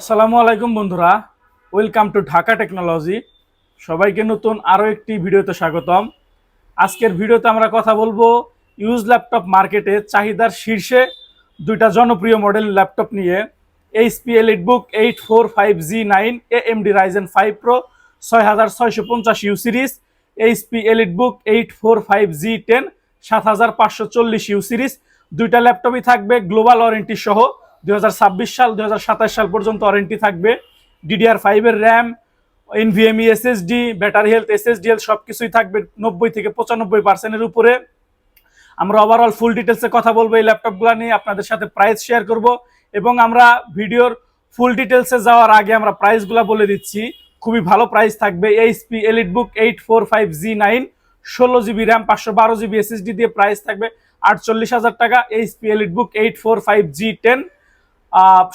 আসসালামু আলাইকুম বন্ধুরা। ওয়েলকাম টু ঢাকা টেকনোলজি সবাইকে নতুন আরও একটি ভিডিওতে স্বাগতম। আজকের ভিডিওতে আমরা কথা বলব ইউজ ল্যাপটপ মার্কেটে চাহিদার শীর্ষে দুইটা জনপ্রিয় মডেল ল্যাপটপ নিয়ে। HP EliteBook eight four five G nine A M D Ryzen five pro ছয় হাজার ছয়শো পঞ্চাশ U series HP EliteBook eight four five G ten সাত হাজার পাঁচশো চল্লিশ ইউ সিরিজ দুইটা ল্যাপটপই থাকবে গ্লোবাল ওয়ারেন্টি সহ দুই হাজার ছাব্বিশ সাল, দুই হাজার সাতাশ সাল পর্যন্ত ওয়ারেন্টি থাকবে। ডিডিআর ফাইভের RAM NVMe SSD battery health SSD health সব কিছুই থাকবে নব্বই থেকে পঁচানব্বই পার্সেন্টের উপরে। আমরা ওভারঅল ফুল ডিটেলসে কথা বলব এই ল্যাপটপগুলো নিয়ে, আপনাদের সাথে প্রাইস শেয়ার করব এবং আমরা ভিডিওর ফুল ডিটেলসে যাওয়ার আগে আমরা প্রাইসগুলো বলে দিচ্ছি। খুবই ভালো প্রাইস থাকবে। HP EliteBook eight four five G nine ষোলো জিবি র্যাম পাঁচশো বারো জিবি এসএসডি দিয়ে প্রাইস থাকবে আটচল্লিশ হাজার টাকা। HP EliteBook eight four five G ten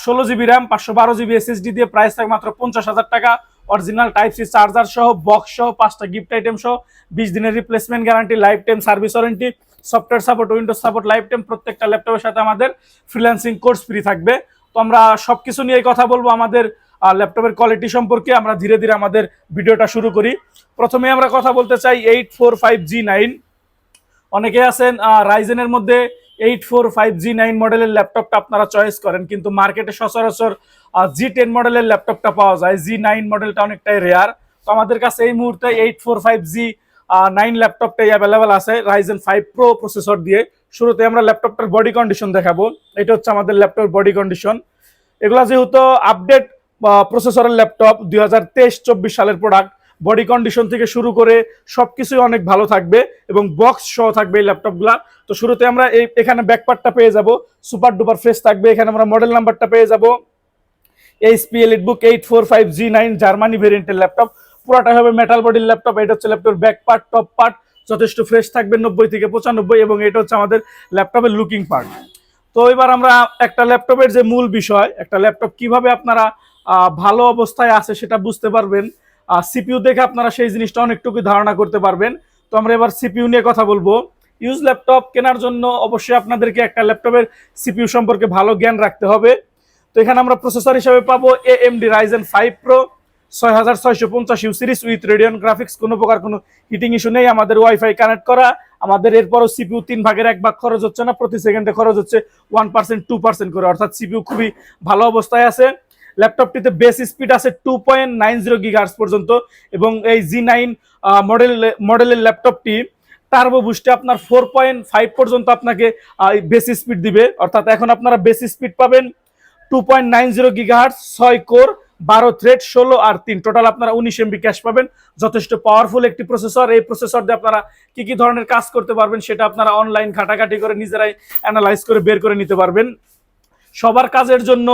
ষোলো জিবি র্যাম পাঁচশো বারো জিবি এসএসডি দিয়ে প্রাইস থাকে মাত্র পঞ্চাশ হাজার টাকা। অরিজিনাল টাইপ সি চার্জার সহ বক্স সহ, পাঁচটা গিফট আইটেম সহ, বিশ দিনের replacement guarantee life time service warranty software support Windows support life time প্রত্যেকটা ল্যাপটপের সাথে আমাদের ফ্রিল্যান্সিং কোর্স ফ্রি থাকবে। তো আমরা সব কিছু নিয়ে কথা বলব আমাদের ল্যাপটপের কোয়ালিটি সম্পর্কে। আমরা ধীরে ধীরে আমাদের ভিডিওটা শুরু করি। প্রথমে আমরা কথা বলতে চাই eight four five G nine অনেকে আছেন রাইজেনের মধ্যে eight four five G nine মডেলের ল্যাপটপটা আপনারা চয়েস করেন, কিন্তু মার্কেটে সচরাচর জি টেন মডেলের ল্যাপটপটা পাওয়া যায়। জি নাইন মডেলটা অনেকটাই রেয়ার তো আমাদের কাছে এই মুহূর্তে eight four five G nine ল্যাপটপটাই available আছে রাইজেন ফাইভ প্রো প্রসেসর দিয়ে। শুরুতে আমরা ল্যাপটপটার বডি কন্ডিশন দেখাবো। এটা হচ্ছে আমাদের ল্যাপটপের বডি কন্ডিশন এগুলা যেহেতু আপডেট প্রসেসরের ল্যাপটপ দুই হাজার সালের প্রোডাক্ট বডি কন্ডিশন থেকে শুরু করে সব কিছুই অনেক ভালো থাকবে এবং বক্স সহ থাকবে এই ল্যাপটপগুলা। তো শুরুতে আমরা এই এখানে ব্যাকপার্টটা পেয়ে যাব, সুপার ডুপার ফ্রেশ থাকবে, এখানে আমরা মডেল নাম্বারটা পেয়ে যাব। HP EliteBook eight four five G nine Germany ভেরিয়েন্টের ল্যাপটপ। পুরোটাই হবে মেটাল বডির ল্যাপটপ, এটা হচ্ছে ল্যাপটপের ব্যাক পার্ট টপ পার্ট যথেষ্ট ফ্রেশ থাকবে নব্বই থেকে পঁচানব্বই এবং এটা হচ্ছে আমাদের ল্যাপটপের লুকিং পার্ট তো এবার আমরা একটা ল্যাপটপের যে মূল বিষয়, একটা ল্যাপটপ কীভাবে আপনারা ভালো অবস্থায় আছে সেটা বুঝতে পারবেন। সিপিইউ দেখে আপনারা সেই জিনিসটা অনেকটুকু ধারণা করতে পারবেন। তো আমরা এবার সিপিইউ নিয়ে কথা বলব। ইউজ ল্যাপটপ কেনার জন্য অবশ্যই আপনাদেরকে একটা ল্যাপটপের সিপিউ সম্পর্কে ভালো জ্ঞান রাখতে হবে। তো এখানে আমরা প্রসেসর হিসেবে পাবো A M D Ryzen five pro ছয় হাজার ছয়শো পঞ্চাশ U series with Radeon graphics কোনো প্রকার কোনো হিটিং ইস্যু নেই, আমাদের ওয়াইফাই কানেক্ট করা। আমাদের এরপরও সিপিউ তিন ভাগের এক ভাগ খরচ হচ্ছে না, প্রতি সেকেন্ডে খরচ হচ্ছে ওয়ান পার্সেন্ট টু পার্সেন্ট করে। অর্থাৎ সিপিইউ খুবই ভালো অবস্থায় আছে। ল্যাপটপটিতে বেস স্পিড আছে two point nine zero gigahertz পর্যন্ত এবং এই জি নাইন মডেল মডেলের ল্যাপটপটি টার্বো বুস্টে আপনার ফোর পয়েন্ট ফাইভ পর্যন্ত আপনাকে বেস স্পিড দিবে। অর্থাৎ এখন আপনারা বেস স্পিড পাবেন two point nine zero gigahertz ছয় কোর, বারো থ্রেড ষোলো আর তিন। টোটাল আপনারা উনিশ এমবি ক্যাশ পাবেন। যথেষ্ট পাওয়ারফুল একটি প্রসেসর এই প্রসেসর দিয়ে আপনারা কি কি ধরনের কাজ করতে পারবেন সেটা আপনারা অনলাইন ঘাটাঘাটি করে নিজেরাই অ্যানালাইজ করে বের করে নিতে পারবেন। সবার কাজের জন্য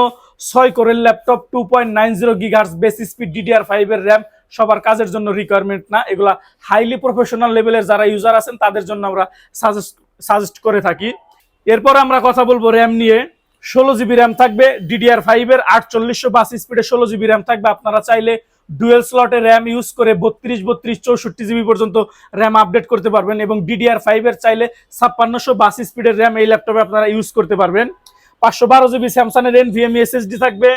ছয় কোরের laptop two point nine zero gigahertz base speed DDR ফাইভের র্যাম সবার কাজের জন্য রিকোয়ারমেন্ট না। এগুলা হাইলি প্রফেশনাল লেভেলের যারা ইউজার আছেন, তাদের জন্য আমরা সাজেস্ট সাজেস্ট করে থাকি। এরপর আমরা কথা বলব র্যাম নিয়ে। ষোলো জিবি র্যাম থাকবে ডিডিআর ফাইভের আটচল্লিশশো বাস স্পিডে ষোলো জিবি র্যাম থাকবে। আপনারা চাইলে ডুয়েল স্লটে র্যাম ইউজ করে বত্রিশ বত্রিশ, চৌষট্টি জিবি পর্যন্ত র্যাম আপডেট করতে পারবেন এবং ডিডিআর ফাইভের চাইলে ছাপ্পান্নশো বাস স্পিডের র্যাম এই ল্যাপটপে আপনারা ইউজ করতে পারবেন। পাঁচশো বারো জিবি স্যামসাংয়ের এনভিএমই এসএসডি থাকবে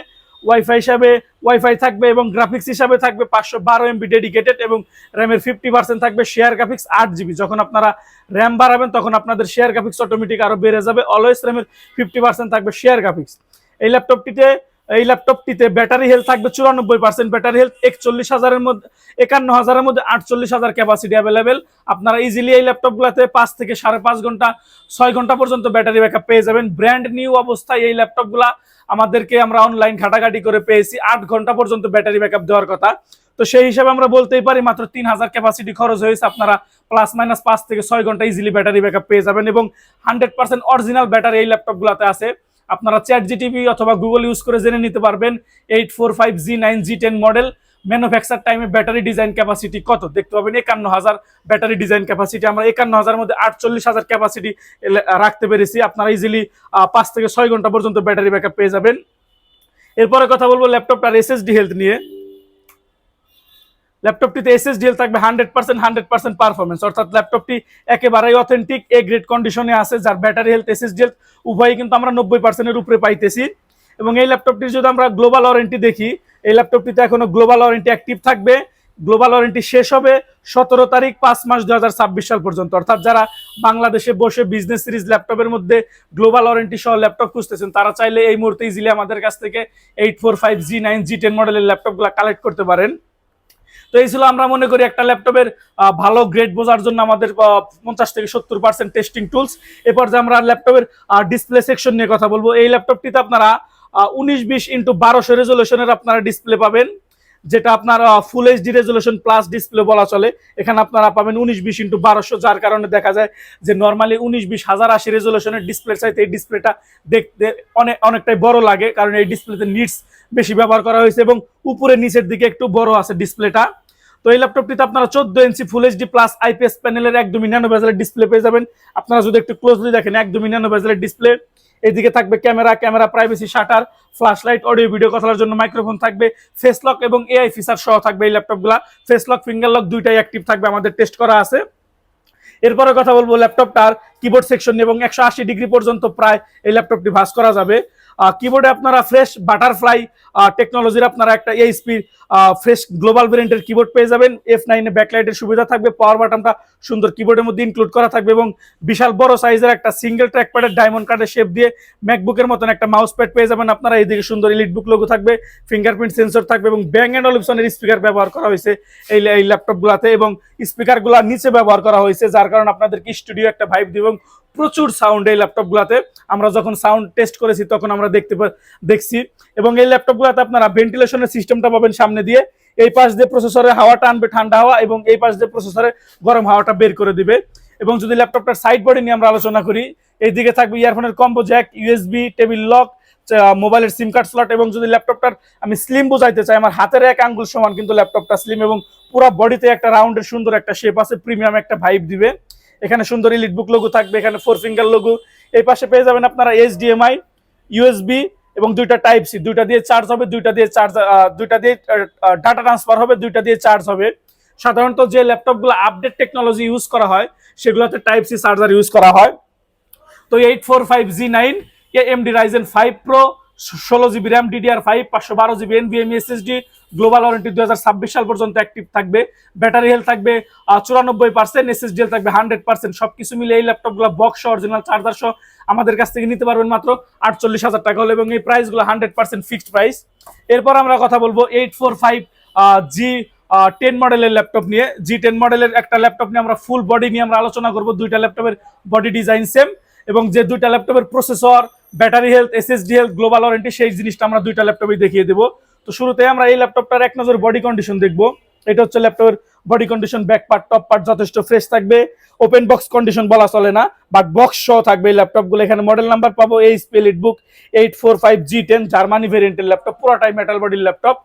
ওয়াইফাই হিসাবে ওয়াইফাই থাকবে এবং গ্রাফিক্স হিসাবে থাকবে পাঁচশো বারো এমবি ডেডিকেটেড এবং র্যামের ফিফটি পার্সেন্ট থাকবে শেয়ার গ্রাফিক্স আট জিবি। যখন আপনারা র্যাম বাড়াবেন, তখন আপনাদের শেয়ার গ্রাফিক্স অটোমেটিক আরও বেড়ে যাবে। অলওয়েজ র্যামের ফিফটি পার্সেন্ট থাকবে শেয়ার গ্রাফিক্স এই ল্যাপটপটিতে এই ল্যাপটপটিতে ব্যাটারি হেলথ থাকবে চুরানব্বই পার্সেন্ট ব্যাটারি হেলথ একচল্লিশ হাজারের মধ্যে, একান্ন হাজারের মধ্যে আটচল্লিশ হাজার ক্যাপাসিটি অ্যাভেলেবেল আপনারা ইজিলি এই ল্যাপটপগুলোতে পাঁচ থেকে সাড়ে পাঁচ ঘণ্টা, ছয় ঘণ্টা পর্যন্ত ব্যাটারি ব্যাকআপ পেয়ে যাবেন। ব্র্যান্ড নিউ অবস্থায় এই ল্যাপটপগুলা আমাদেরকে আমরা অনলাইন ঘাটাঘাটি করে পেয়েছি, আট ঘণ্টা পর্যন্ত ব্যাটারি ব্যাকআপ দেওয়ার কথা। তো সেই হিসাবে আমরা বলতেই পারি, মাত্র তিন হাজার ক্যাপাসিটি খরচ হয়েছে। আপনারা প্লাস মাইনাস পাঁচ থেকে ছয় ঘণ্টা ইজিলি ব্যাটারি ব্যাকআপ পেয়ে যাবেন এবং হান্ড্রেড পার্সেন্ট অরিজিনাল ব্যাটারি এই ল্যাপটপগুলোতে আছে। আপনারা চ্যাট জিটিভি অথবা গুগল ইউজ করে জেনে নিতে পারবেন eight four five G nine G ten model. Manufacture টাইমে ব্যাটারি ডিজাইন ক্যাপাসিটি কত? দেখতে পাবেন একান্ন হাজার ব্যাটারি ডিজাইন ক্যাপাসিটি। আমরা একান্ন হাজার মধ্যে আটচল্লিশ হাজার ক্যাপাসিটি রাখতে পেরেছি। আপনারা ইজিলি পাঁচ থেকে ছয় ঘণ্টা পর্যন্ত ব্যাটারি ব্যাকআপ পেয়ে যাবেন। এরপরে কথা বলব ল্যাপটপটার এসএসডি হেলথ নিয়ে। ল্যাপটপটিতে এসএসডিএল থাকবে hundred percent hundred percent performance অর্থাৎ ল্যাপটপটি একেবারেই অথেন্টিক এ গ্রেড কন্ডিশনে আছে, যার ব্যাটারি হেলথ এসএসডিএল উভয়ই কিন্তু আমরা নব্বই পার্সেন্টের উপরে পাইতেছি। এবং এই ল্যাপটপটির যদি আমরা গ্লোবাল ওয়ারেন্টি দেখি, এই ল্যাপটপটিতে এখনও গ্লোবাল ওয়ারেন্টি অ্যাক্টিভ থাকবে। গ্লোবাল ওয়ারেন্টি শেষ হবে সতেরো তারিখ পাঁচ মাস দু হাজার ছাব্বিশ সাল পর্যন্ত। অর্থাৎ যারা বাংলাদেশে বসে বিজনেস সিরিজ ল্যাপটপের মধ্যে গ্লোবাল ওয়ারেন্টি সহ ল্যাপটপ খুঁজতেছেন, তারা চাইলে এই মুহূর্তে ইজিলি আমাদের কাছ থেকে eight four five G nine G ten মডেলের ল্যাপটপগুলো কালেক্ট করতে পারেন। তো এই ছিল আমরা মনে করি একটা ল্যাপটপের ভালো গ্রেড বোঝার জন্য আমাদের পঞ্চাশ থেকে সত্তর পার্সেন্ট টেস্টিং টুলস এরপর যে আমরা ল্যাপটপের ডিসপ্লে সেকশন নিয়ে কথা বলব, এই ল্যাপটপটিতে আপনারা উনিশ বিশ ইন্টু বারোশো রেজলিউশনের আপনারা ডিসপ্লে পাবেন, যেটা আপনার full HD resolution plus display বলা চলে। এখানে আপনারা পাবেন উনিশ বিশ ইন্টু বারোশো, যার কারণে দেখা যায় যে নর্মালি উনিশ বিশ হাজার আশি রেজলিউশনের ডিসপ্লে চাইতে এই ডিসপ্লেটা দেখতে অনেক অনেকটাই বড় লাগে, কারণ এই ডিসপ্লেতে নিটস বেশি ব্যবহার করা হয়েছে এবং উপরে নিচের দিকে একটু বড় আছে ডিসপ্লেটা তো এই ল্যাপটপটিতে আপনারা চোদ্দ inch full HD plus IPS প্যানেলের একদমই ন্যানো বেজেলের ডিসপ্লে পেয়ে যাবেন। আপনারা যদি একটু ক্লোজলি দেখেন, একদমই ন্যানো বেজেলের ডিসপ্লে এদিকে থাকবে camera camera privacy shutter flash light audio video কথার জন্য মাইক্রোফোন থাকবে ফেস লক এবং এআই ফিচার সহ থাকবে এই ল্যাপটপগুলা ফেস লক ফিঙ্গার লক দুইটাই অ্যাক্টিভ থাকবে, আমাদের টেস্ট করা আছে। এরপরে কথা বলব ল্যাপটপটার কিবোর্ড সেকশন এবং একশো আশি ডিগ্রি পর্যন্ত প্রায় এই ল্যাপটপটি ভাঁজ করা যাবে। কিবোর্ডে আপনারা ফ্রেশ বাটারফ্লাই টেকনোলজির আপনারা একটা এইচপি ফ্রেশ গ্লোবাল ভেরিয়েন্টের কিবোর্ড পেয়ে যাবেন। এফ নাইনে ব্যাকলাইটের সুবিধা থাকবে পাওয়ার বাটনটা সুন্দর কিবোর্ডের মধ্যে ইনক্লুড করা থাকবে এবং বিশাল বড় সাইজের একটা সিঙ্গেল ট্র্যাক প্যাডের ডায়মন্ড কার্ডের শেপ দিয়ে ম্যাকবুকের মতন একটা মাউস প্যাড পেয়ে যাবেন। আপনারা এইদিকে সুন্দর ইলিট বুক লোগো থাকবে ফিঙ্গারপ্রিন্ট সেন্সর থাকবে এবং ব্যাং অ্যান্ড অলিপসনের স্পিকার ব্যবহার করা হয়েছে এই এই ল্যাপটপগুলোতে এবং স্পিকারগুলো নিচে ব্যবহার করা হয়েছে, যার কারণে আপনাদেরকে স্টুডিও একটা ভাইব দিবে এবং প্রচুর সাউন্ড এই ল্যাপটপগুলোতে আমরা যখন সাউন্ড টেস্ট করেছি তখন আমরা দেখতে দেখছি এবং এই ল্যাপটপগুলোতে আপনারা ভেন্টিলেশনের সিস্টেমটা পাবেন সামনে দিয়ে। এই পাশ দিয়ে প্রসেসরে হাওয়াটা আনবে ঠান্ডা হাওয়া এবং এই পাশ দিয়ে প্রসেসরে গরম হাওয়াটা বের করে দিবে। এবং যদি ল্যাপটপটার সাইড বডি নিয়ে আমরা আলোচনা করি, এইদিকে থাকবে ইয়ারফোনের combo jack USB table lock মোবাইলের সিম কার্ড স্লট এবং যদি ল্যাপটপটার আমি স্লিম বোঝাইতে চাই, আমার হাতের এক আঙ্গুল সমান কিন্তু ল্যাপটপটা স্লিম এবং পুরো বডিতে একটা রাউন্ডের সুন্দর একটা শেপ আছে প্রিমিয়াম একটা ভাইব দিবে। এখানে সুন্দর ইলিট বুক লোগো থাকবে, এখানে ফোর ফিঙ্গার লোগো এই পাশে পেয়ে যাবেন আপনারা এইচডিএমআই ইউএসবি এবং দুইটা টাইপ সি দুইটা দিয়ে চার্জ হবে, দুইটা দিয়ে চার্জ দুইটা দিয়ে ডাটা ট্রান্সফার হবে, দুইটা দিয়ে চার্জ হবে। সাধারণত যে ল্যাপটপগুলো আপডেট টেকনোলজি ইউজ করা হয়, সেগুলোতে টাইপ সি চার্জার ইউজ করা হয়। তো eight four five G nine AMD Ryzen five pro ষোলো জিবি র্যাম ডিডিআর ফাইভ পাঁচশো বারো GB NVMe SSD global warranty দুই হাজার ছাব্বিশ সাল পর্যন্ত অ্যাক্টিভ থাকবে ব্যাটারি হেলথ থাকবে চুরানব্বই পার্সেন্ট এসএসডি থাকবে হান্ড্রেড পার্সেন্ট সবকিছু মিলে এই ল্যাপটপগুলো বক্স অরিজিনাল চার্জার সহ আমাদের কাছ থেকে নিতে পারবেন মাত্র আটচল্লিশ হাজার টাকা হলে এবং এই প্রাইসগুলো হান্ড্রেড পার্সেন্ট ফিক্সড প্রাইস এরপর আমরা কথা বলব eight four five G ten মডেলের ল্যাপটপ নিয়ে। জি টেন মডেলের একটা ল্যাপটপ নিয়ে আমরা ফুল বডি নিয়ে আমরা আলোচনা করব, দুইটা ল্যাপটপের বডি ডিজাইন সেম এবং যে দুইটা ল্যাপটপের processor battery health S SSD health global warranty সেই জিনিসটা আমরা দুইটা ল্যাপটপে দেখিয়ে দেবো। তো শুরুতে আমরা এই ল্যাপটপটার এক নজর বডি কন্ডিশন দেখব। এটা হচ্ছে ল্যাপটপের body condition back part top part যথেষ্ট ফ্রেশ থাকবে। ওপেন বক্স কন্ডিশন বলা চলে না বাট বক্স সহ থাকবে এই ল্যাপটপগুলো। এখানে মডেল নাম্বার পাবো এই EliteBook eight four five G ten Germany ভেরিয়েন্টের ল্যাপটপ, পুরোটাই মেটাল বডির ল্যাপটপ।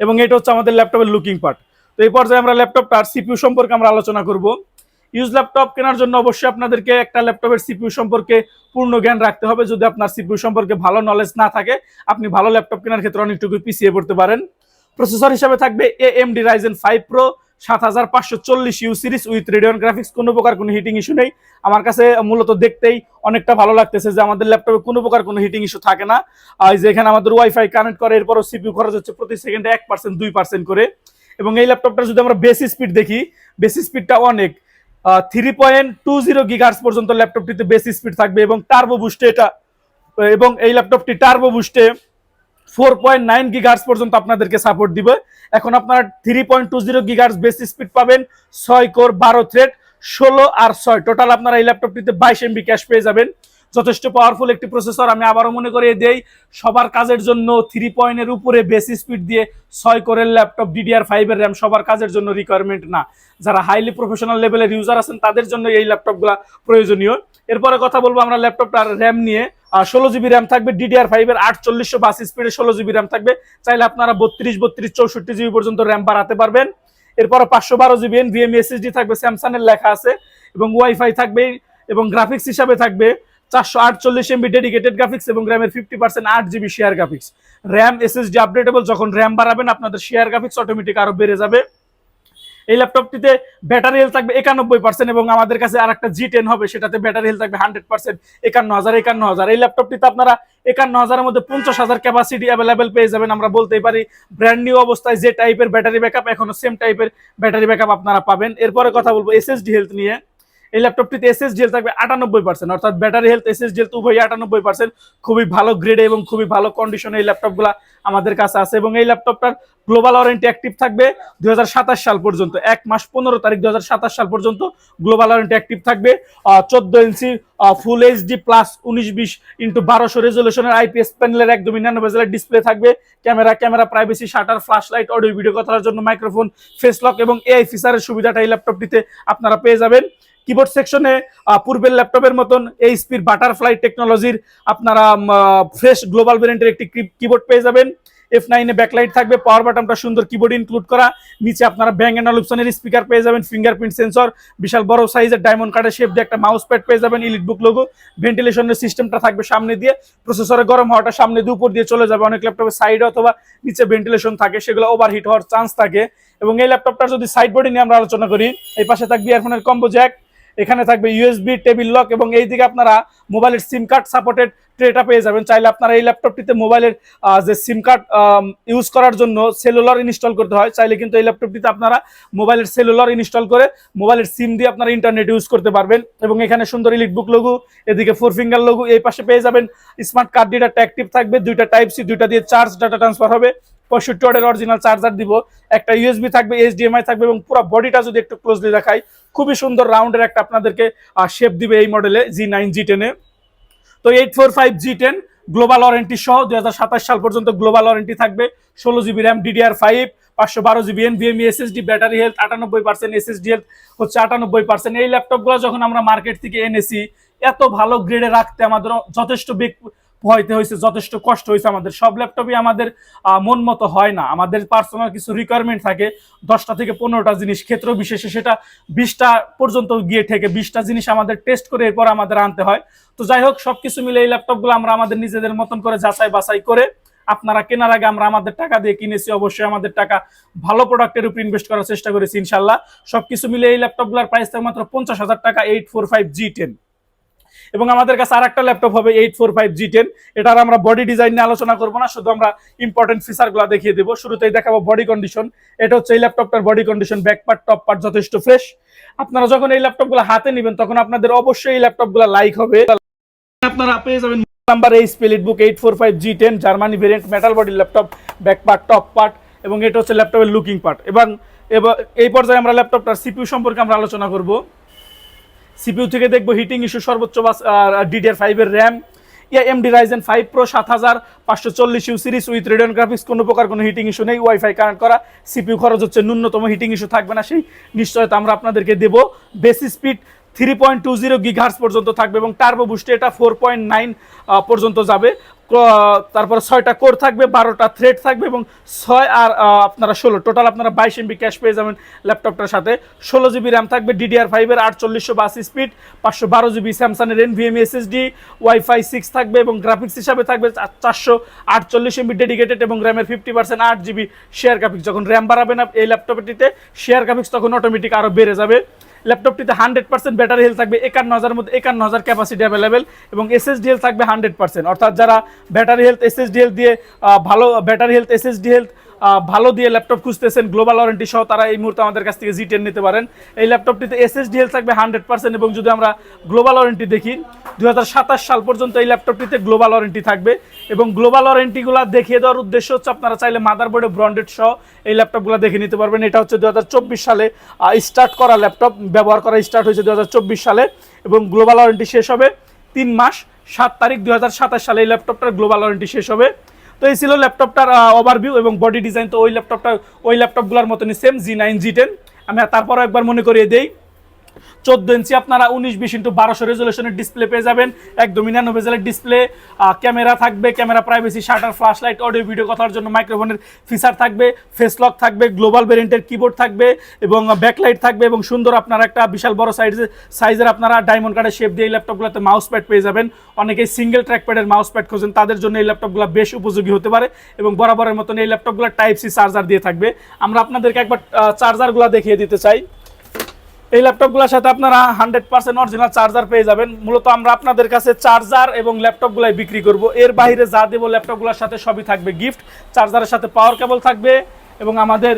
এবং এটা হচ্ছে আমাদের ল্যাপটপের লুকিং পার্ট তো এই পর্যায়ে আমরা ল্যাপটপটার সিপিউ সম্পর্কে আমরা আলোচনা করব। ইউজ ল্যাপটপ কেনার জন্য অবশ্যই আপনাদেরকে একটা ল্যাপটপের সিপিইউ সম্পর্কে পূর্ণ জ্ঞান রাখতে হবে। যদি আপনার সিপিইউ সম্পর্কে ভালো নলেজ না থাকে, আপনি ভালো ল্যাপটপ কেনার ক্ষেত্রে অনেকটুকু পিছিয়ে পড়তে পারেন। প্রসেসর হিসাবে থাকবে A MD Ryzen five pro সাত হাজার পাঁচশো চল্লিশ U series with Radeon graphics কোনো প্রকার কোনো হিটিং ইস্যু নেই। আমার কাছে মূলত দেখতেই অনেকটা ভালো লাগতেছে যে আমাদের ল্যাপটপে কোনো প্রকার কোনো হিটিং ইস্যু থাকে না। যে এখানে আমাদের ওয়াইফাই কানেক্ট করে, এরপরও সিপিউ খরচ হচ্ছে প্রতি সেকেন্ডে এক পার্সেন্ট দুই পার্সেন্ট করে। এবং এই ল্যাপটপটা যদি আমরা বেসি স্পিড দেখি বেসি স্পিডটা অনেক। Three point two zero gigahertz পর্যন্ত ল্যাপটপটিতে বেশি স্পিড থাকবে এবং টার্বো বুস্টে এটা, এবং এই ল্যাপটপটি টার্বো বুস্টে ফোর পয়েন্ট নাইন গিগার্স পর্যন্ত আপনাদেরকে সাপোর্ট দিবে। এখন আপনারা three point two zero gigahertz বেশি স্পিড পাবেন, ছয় কোর বারো থ্রেড ষোলো আর ছয়। টোটাল আপনারা এই ল্যাপটপটিতে বাইশ এমবি ক্যাশ পেয়ে যাবেন। যথেষ্ট পাওয়ারফুল একটি প্রসেসর আমি আবারও মনে করে দেই। সবার কাজের জন্য থ্রি পয়েন্টের উপরে বেসি স্পিড দিয়ে ছয় কোরের ল্যাপটপ ডিডিআর ফাইভের র্যাম সবার কাজের জন্য রিকোয়ারমেন্ট না। যারা হাইলি প্রফেশনাল লেভেলের ইউজার আছেন, তাদের জন্য এই ল্যাপটপগুলো প্রয়োজনীয়। এরপরে কথা বলব আমরা ল্যাপটপটার র্যাম নিয়ে। ষোলো জিবি র্যাম থাকবে ডিডিআর ফাইভের আটচল্লিশশো বাস স্পিডে ষোলো জিবি র্যাম থাকবে। চাইলে আপনারা বত্রিশ বত্রিশ, চৌষট্টি জিবি পর্যন্ত র্যাম বাড়াতে পারবেন। এরপরে পাঁচশো বারো জিবি এনভিএম এসএসডি থাকবে স্যামসাংয়ের লেখা আছে। এবং ওয়াইফাই থাকবে এবং গ্রাফিক্স হিসাবে থাকবে। চারশো আটচল্লিশ এমবি ডেডিকেটেড গ্রাফিক্স এবং র্যামের ফিফটি পার্সেন্ট আট GB share graphics RAM SSD updatable যখন র্যাম বাড়াবেন, আপনাদের শেয়ার গ্রাফিক্স অটোমেটিক আরও বেড়ে যাবে। এই ল্যাপটপটিতে ব্যাটারি হেলথ থাকবে একানব্বই পার্সেন্ট এবং আমাদের কাছে আর একটা জি টেন হবে, সেটাতে ব্যাটারি হেলথ থাকবে হান্ড্রেড পার্সেন্ট একান্ন হাজার একান্ন হাজার। এই ল্যাপটপটিতে আপনারা একান্ন হাজারের মধ্যে পঞ্চাশ হাজার ক্যাপাসিটি অ্যাভেলেবেল পেয়ে যাবেন, আমরা বলতেই পারি। ব্র্যান্ড নিউ অবস্থায় যে টাইপের ব্যাটারি ব্যাকআপ এখনও সেম টাইপের ব্যাটারি ব্যাকআপ আপনারা পাবেন। এরপরে কথা বলব এসএসডি হেলথ নিয়ে। এই ল্যাপটপটিতে এসএসডি হেলথ থাকবে আটানব্বই পার্সেন্ট অর্থাৎ ব্যাটারি হেলথ এসএসডি হেলথ উভয় আটানব্বই পার্সেন্ট খুবই ভালো গ্রেডে এবং খুবই ভালো কন্ডিশনে এই ল্যাপটপগুলো আমাদের কাছে আছে এবং এই ল্যাপটপটার গ্লোবাল ওয়ারেন্টি অ্যাক্টিভ থাকবে দুই হাজার সাতাশ সাল পর্যন্ত, এক মাস পনেরো তারিখ দুই সাল পর্যন্ত গ্লোবাল ওয়ারেন্টি অ্যাক্টিভ থাকবে। চোদ্দ ইঞ্চি ফুল এইচডি প্লাস উনিশ বিশ ইন্টু বারোশো রেজলিউশনের আইপিএস প্যানেলের একদম বেজেলের ডিসপ্লে থাকবে। Camera camera privacy shutter flash light audio video কথার জন্য মাইক্রোফোন ফেস লক এবং এআই ফিচারের সুবিধাটা এই ল্যাপটপটিতে আপনারা পেয়ে যাবেন। কিবোর্ড সেকশনে পূর্বের ল্যাপটপের মতন এইচপির বাটারফ্লাই টেকনোলজির আপনারা ফ্রেশ গ্লোবাল ভেরিয়েন্টের একটি কিবোর্ড পেয়ে যাবেন। এফ নাইনে ব্যাকলাইট থাকবে পাওয়ার বাটনটা সুন্দর কিবোর্ড ইনক্লুড করা। নিচে আপনারা ব্যাং অ্যান্ড অলিপসনের স্পিকার পেয়ে যাবেন ফিঙ্গারপ্রিন্ট সেন্সর বিশাল বড় সাইজের ডায়মন্ড কার্ডের শেপ দিয়ে একটা মাউস প্যাড পেয়ে যাবেন ইলিট বুক লোগো ভেন্টিলেশনের সিস্টেমটা থাকবে সামনে দিয়ে প্রসেসরে গরম হওয়াটা সামনে দিয়ে উপর দিয়ে চলে যাবে, অনেক ল্যাপটপের সাইডে অথবা নিচে ভেন্টিলেশন থাকে, সেগুলো ওভারহিট হওয়ার চান্স থাকে। এবং এই ল্যাপটপটার যদি সাইড বডি নিয়ে আমরা আলোচনা করি, এই পাশে থাকবে ইয়ারফোনের কম্বো জ্যাক এখানে থাকবে ইউএসবি টেবিল লক এবং এই দিকে আপনারা মোবাইলের সিম কার্ড সাপোর্টেড ট্রেটা পেয়ে যাবেন। চাইলে আপনারা এই ল্যাপটপটিতে মোবাইলের যে সিম কার্ড ইউজ করার জন্য সেলুলার ইনস্টল করতে হয়। চাইলে কিন্তু এই ল্যাপটপটিতে আপনারা মোবাইলের সেলুলার ইনস্টল করে মোবাইলের সিম দিয়ে আপনারা ইন্টারনেট ইউজ করতে পারবেন। এবং এখানে সুন্দর ইলিট বুক লঘু এদিকে ফোর ফিঙ্গার লঘু এই পাশে পেয়ে যাবেন। স্মার্ট কার্ড ডিটারটা অ্যাক্টিভ থাকবে। দুইটা টাইপ সি দুইটা দিয়ে চার্জ ডাটা ট্রান্সফার হবে। পঁয়ষট্টি ওয়াটের অরিজিনাল চার্জার দিব, একটা ইউএসবি থাকবে এইচডিএমআই থাকবে এবং পুরো বডিটা যদি একটু ক্লোজলি দেখাই, খুবই সুন্দর রাউন্ডের একটা আপনাদেরকে শেপ দিবে এই মডেলে জি নাইন জি টেনে তো eight four five G ten global warranty সহ দুই হাজার সাতাশ সাল পর্যন্ত গ্লোবাল ওয়ারেন্টি থাকবে, ষোলো জিবি র্যাম ডিডিআর ফাইভ পাঁচশো বারো GB NVMe SSD battery health আটানব্বই পার্সেন্ট এসএসডি হেলথ হচ্ছে আটানব্বই পার্সেন্ট এই ল্যাপটপগুলো যখন আমরা মার্কেট থেকে এনেছি, এত ভালো গ্রেডে রাখতে আমাদের যথেষ্ট হইতে হয়েছে, যথেষ্ট কষ্ট হয়েছে আমাদের। সব ল্যাপটপই আমাদের মন মতো হয় না। আমাদের পার্সোনাল কিছু রিকোয়ারমেন্ট থাকে, দশটা থেকে পনেরোটা জিনিস। ক্ষেত্র বিশেষে সেটা বিশটা পর্যন্ত গিয়ে থেকে বিশটা জিনিস আমাদের টেস্ট করে এরপর আমাদের আনতে হয়। তো যাই হোক, সবকিছু মিলে এই ল্যাপটপগুলো আমরা আমাদের নিজেদের মতন করে যাচাই বাছাই করে, আপনারা কেনার আগে আমরা আমাদের টাকা দিয়ে কিনেছি। অবশ্যই আমাদের টাকা ভালো প্রোডাক্টের উপর ইনভেস্ট করার চেষ্টা করেছি ইনশাল্লাহ সবকিছু মিলে এই ল্যাপটপগুলোর প্রাইস থাকবে মাত্র পঞ্চাশ হাজার টাকা eight four five G ten এবং আমাদের কাছে আর একটা ল্যাপটপ হবে eight four five G ten এটার আমরা বডি ডিজাইন নিয়ে আলোচনা করব না, শুধু আমরা ইম্পর্টেন্ট ফিচারগুলো দেখিয়ে দেবো। শুরুতেই দেখাবো বডি কন্ডিশন এটা হচ্ছে এই ল্যাপটপটার body condition back part top part যথেষ্ট ফ্রেশ আপনারা যখন এই ল্যাপটপগুলো হাতে নেবেন, তখন আপনাদের অবশ্যই এই ল্যাপটপগুলো লাইক হবে। আপনারা পেয়ে যাবেন নাম্বার এই split book eight four five G ten Germany variant metal body laptop back part top part এবং এটা হচ্ছে ল্যাপটপের লুকিং পার্ট এবং এই পর্যায়ে আমরা ল্যাপটপটার সিপিউ সম্পর্কে আমরা আলোচনা করব। সিপিইউ থেকে দেখব হিটিং ইস্যু, সর্বোচ্চ ডিডিআর ফাইভের RAM AMD Ryzen five pro সাত হাজার, পাঁচশো চল্লিশ U series with Radeon graphics কোনো প্রকার কোনো হিটিং ইস্যু নেই। ওয়াইফাই কানেক্ট করা সিপিউ খরচ হচ্ছে ন্যূনতম হিটিং ইস্যু থাকবে না, সেই নিশ্চয়তা আমরা আপনাদেরকে দেবো। Base speed three point two zero gigahertz পর্যন্ত থাকবে এবং টার্বো বুস্টে এটা ফোর পয়েন্ট নাইন পর্যন্ত যাবে। তারপর ছয়টা কোর থাকবে, বারোটা থ্রেড থাকবে এবং ছয় আর আপনারা ষোলো। টোটাল আপনারা বাইশ এমবি ক্যাশ পেয়ে যাবেন ল্যাপটপটার সাথে। ষোলো জিবি র্যাম থাকবে ডিডিআর ফাইভের আটচল্লিশশো বাস স্পিড পাঁচশো বারো জিবি স্যামসাংয়ের এনভিএম এসএসডি ওয়াইফাই সিক্স থাকবে এবং গ্রাফিক্স হিসাবে থাকবে চারশো আটচল্লিশ এমবি ডেডিকেটেড এবং র্যামের ফিফটি পার্সেন্ট আট জিবি শেয়ার গ্রাফিক্স যখন র্যাম বাড়াবে না এই ল্যাপটপটিতে শেয়ার গ্রাফিক্স তখন অটোমেটিক আরও বেড়ে যাবে। ল্যাপটপটিতে হান্ড্রেড পার্সেন্ট ব্যাটারি হেলথ থাকবে একান্ন হাজার মধ্যে একান্ন হাজার ক্যাপাসিটি অ্যাভেলেবেল এবং এসএসডি হেলথ থাকবে হান্ড্রেড পার্সেন্ট। অর্থাৎ যারা ব্যাটারি হেলথ এসএসডি হেলথ দিয়ে ভালো ব্যাটারি হেলথ এসএসডি হেলথ ভালো দিয়ে ল্যাপটপ খুঁজতেছেন গ্লোবাল ওয়ারেন্টি সহ তারা এই মুহূর্তে আমাদের কাছ থেকে জি টেন নিতে পারেন। এই ল্যাপটপটিতে এসএসডি হেলথ থাকবে হান্ড্রেড পার্সেন্ট এবং যদি আমরা গ্লোবাল ওয়ারেন্টি দেখি দু হাজার সাতাশ সাল পর্যন্ত এই ল্যাপটপটিতে গ্লোবাল ওয়ারেন্টি থাকবে এবং গ্লোবাল ওয়ারেন্টিগুলো দেখিয়ে দেওয়ার উদ্দেশ্য হচ্ছে আপনারা চাইলে মাদারবোর্ডে ব্র্যান্ডেড সহ এই ল্যাপটপগুলো দেখে নিতে পারবেন। এটা হচ্ছে দু হাজার চব্বিশ সালে স্টার্ট করা ল্যাপটপ ব্যবহার করা স্টার্ট হয়েছে দু হাজার চব্বিশ সালে এবং গ্লোবাল ওয়ারেন্টি শেষ হবে তিন মাস, সাত তারিখ দু হাজার সাতাশ সালে এই ল্যাপটপটার গ্লোবাল ওয়ারেন্টি শেষ হবে। তো এই ছিল ল্যাপটপটার ওভারভিউ এবং বডি ডিজাইন তো ওই ল্যাপটপটা, ওই ল্যাপটপগুলোর মতনই same G nine G ten আমি তারপরও একবার মনে করিয়ে দেই চোদ্দ ইঞ্চি আপনারা উনিশ বিশ ইন্টু বারোশো রেজলিউশনের ডিসপ্লে পেয়ে যাবেন। একদমই ন্যানো বেজেলের ডিসপ্লে ক্যামেরা থাকবে camera privacy shutter flash light audio video কথার জন্য মাইক্রোফোনের ফিচার থাকবে ফেস লক থাকবে গ্লোবাল ভেরিয়েন্টের কিবোর্ড থাকবে এবং ব্যাকলাইট থাকবে এবং সুন্দর আপনারা একটা বিশাল বড় সাইজের সাইজের আপনারা ডায়মন্ড কার্ডের শেপ দিয়ে এই ল্যাপটপগুলোতে মাউস প্যাড পেয়ে যাবেন। অনেকেই সিঙ্গেল ট্র্যাক প্যাডের মাউস প্যাড খোঁজেন, তাদের জন্য এই ল্যাপটপগুলো বেশ উপযোগী হতে পারে এবং বরাবরের মতন এই ল্যাপটপগুলো টাইপ সি চার্জার দিয়ে থাকবে। আমরা আপনাদেরকে একবার চার্জারগুলো দেখিয়ে দিতে চাই। এই ল্যাপটপগুলোর সাথে আপনারা হান্ড্রেড পার্সেন্ট অরিজিনাল চার্জার পেয়ে যাবেন। মূলত আমরা আপনাদের কাছে চার্জার এবং ল্যাপটপগুলাই বিক্রি করব। এর বাইরে যা দেবো ল্যাপটপগুলোর সাথে সবই থাকবে গিফট চার্জারের সাথে পাওয়ার কেবল থাকবে এবং আমাদের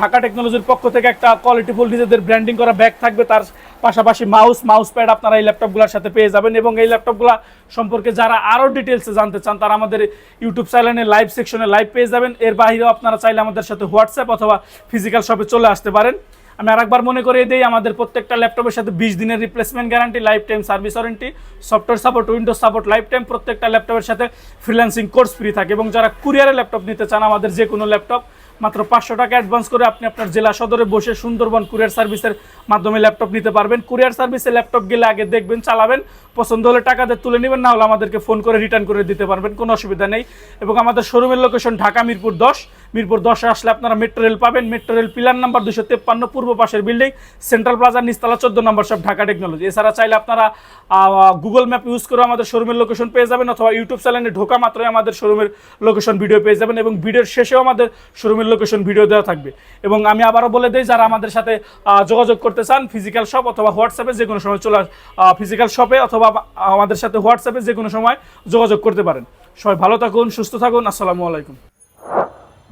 ঢাকা টেকনোলজির পক্ষ থেকে একটা কোয়ালিটিফুল নিজেদের ব্র্যান্ডিং করা ব্যাগ থাকবে। তার পাশাপাশি মাউস মাউস প্যাড আপনারা এই ল্যাপটপগুলোর সাথে পেয়ে যাবেন এবং এই ল্যাপটপগুলো সম্পর্কে যারা আরও ডিটেলসে জানতে চান, তারা আমাদের ইউটিউব চ্যানেলে লাইভ সেকশনে লাইভ পেয়ে যাবেন। এর বাইরেও আপনারা চাইলে আমাদের সাথে হোয়াটসঅ্যাপ অথবা ফিজিক্যাল শপে চলে আসতে পারেন। আমি আরেকবার মনে করিয়ে দিই, আমাদের প্রত্যেকটা ল্যাপটপের সাথে বিশ দিনের replacement guarantee life time service warranty software support Windows support life time প্রত্যেকটা ল্যাপটপের সাথে ফ্রিল্যান্সিং কোর্স ফ্রি থাকে। এবং যারা কুরিয়ারে ল্যাপটপ নিতে চান, আমাদের যে কোনো ল্যাপটপ, মাত্র পাঁচশো টাকা অ্যাডভান্স করে আপনি আপনার জেলা সদরে বসে সুন্দরবন কুরিয়ার সার্ভিসের মাধ্যমে ল্যাপটপ নিতে পারবেন। কুরিয়ার সার্ভিসে ল্যাপটপ গেলে আগে দেখবেন, চালাবেন, পছন্দ হলে টাকা দিয়ে তুলে নেবেন, না হলে আমাদেরকে ফোন করে রিটার্ন করে দিতে পারবেন, কোনো অসুবিধা নেই। এবং আমাদের শোরুমের লোকেশন ঢাকা মিরপুর দশ। মিরপুর দশে আসলে আপনারা মেট্রো রেল পাবেন। মেট্রো রেল পিলার নাম্বার দুশো তেপ্পান্ন, পূর্ব পাশের বিল্ডিং সেন্ট্রাল প্লাজা নিস্তালা চোদ্দ নম্বর সব ঢাকা টেকনোলজি এছাড়া চাইলে আপনারা গুগল ম্যাপ ইউজ করে আমাদের শোরুমের লোকেশন পেয়ে যাবেন, অথবা ইউটিউব চ্যানেলে ঢোকা মাত্রই আমাদের শোরুমের লোকেশন ভিডিও পেয়ে যাবেন এবং ভিডিওর শেষেও আমাদের শোরুমের লোকেশন ভিডিও দেওয়া থাকবে। এবং আমি আবারও বলে দিই, যারা আমাদের সাথে যোগাযোগ করতে চান ফিজিক্যাল শপ অথবা হোয়াটসঅ্যাপে যে কোনো সময় চলে ফিজিক্যাল শপে অথবা আমাদের সাথে হোয়াটসঅ্যাপে যে কোনো সময় যোগাযোগ করতে পারেন। সবাই ভালো থাকুন, সুস্থ থাকুন, আসসালামু আলাইকুম।